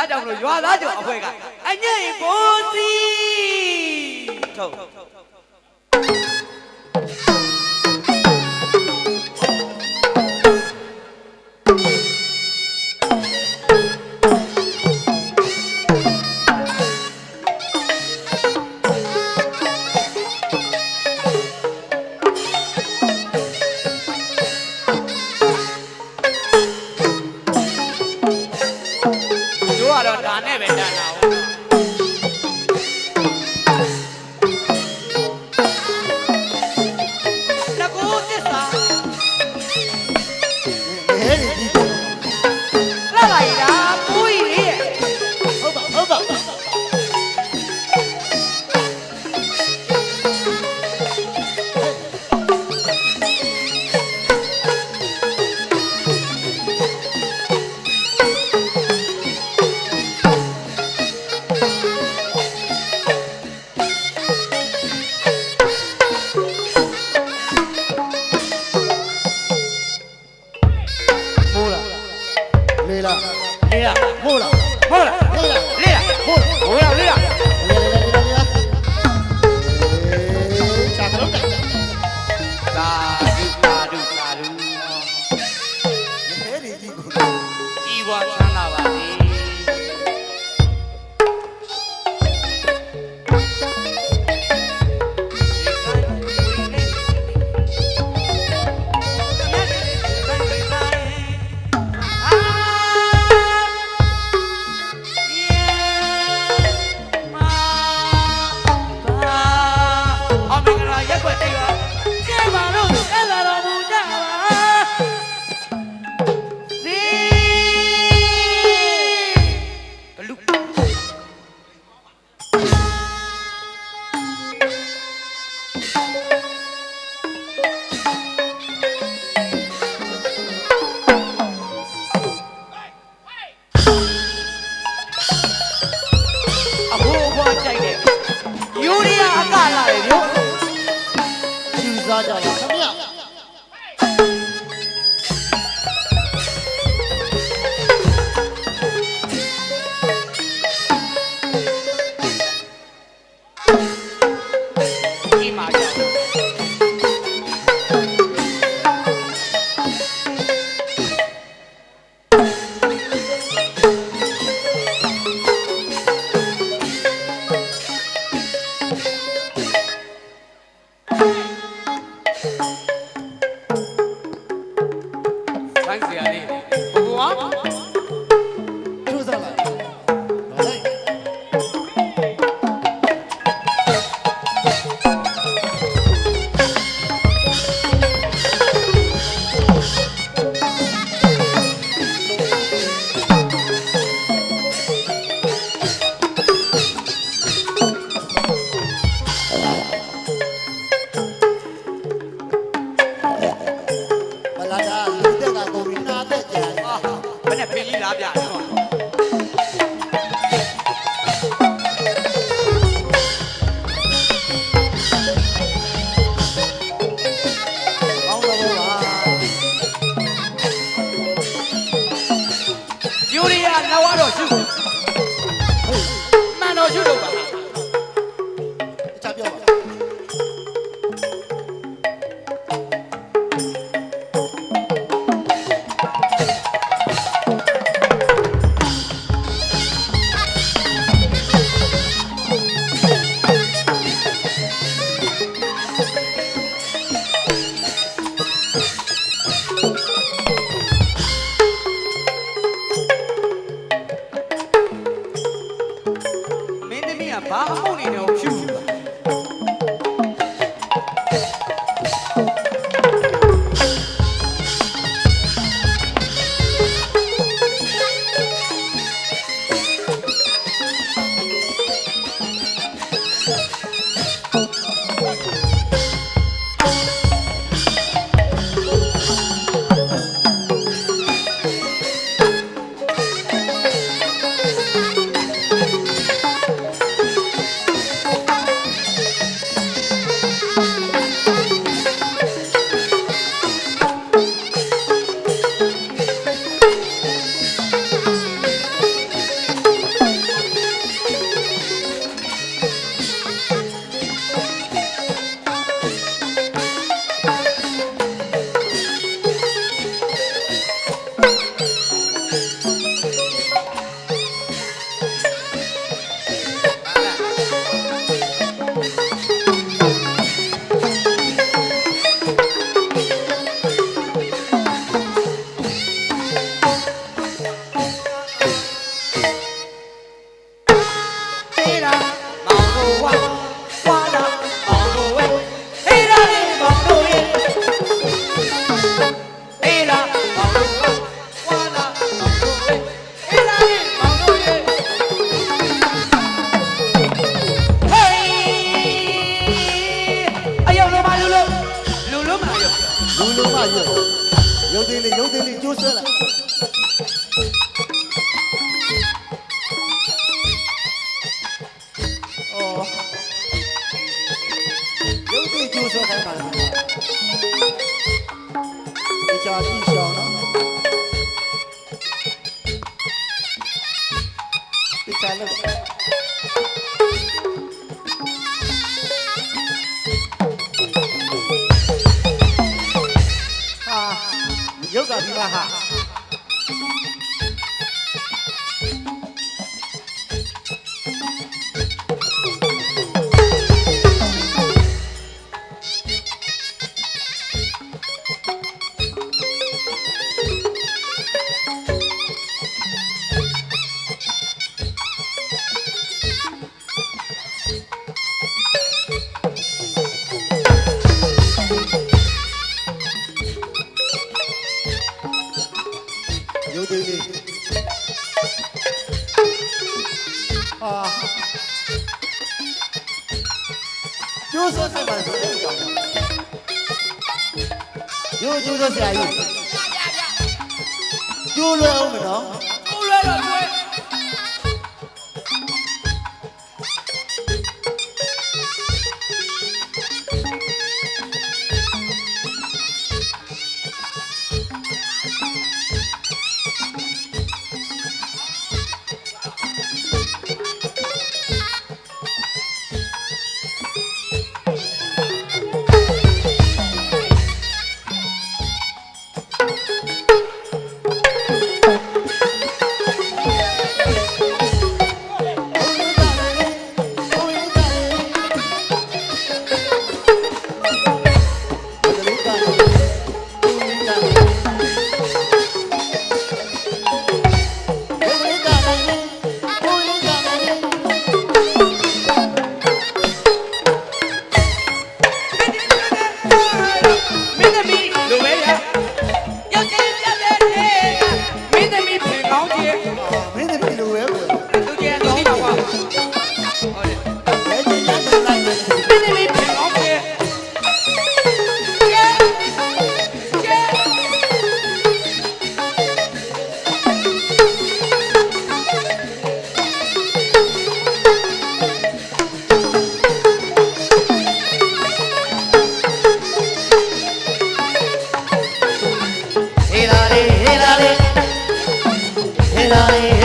ဒါကြောင့်မလို့ရွာသားကျော်အဖွဲ့ကအညိတ်ကိုစီထုတ် လူအဘိုးဘွားကြိုက်တယ်ယူရီးယားအကလာတယ်ဗျယူစားကြလား လောက်ရတော့ရှိဘူး ခိုင်းတာလေဒီကြာကြည့်ရှောင်းနော်ဒီကြာလို့ဟာရုပ်ကဒီမှာဟာ ကျိုးဆိုးဆိုင်ပါလေကျိုးကျိုးဆိုးဆရာကြီးကျိုးလွယ်အောင်မနော် বেলায়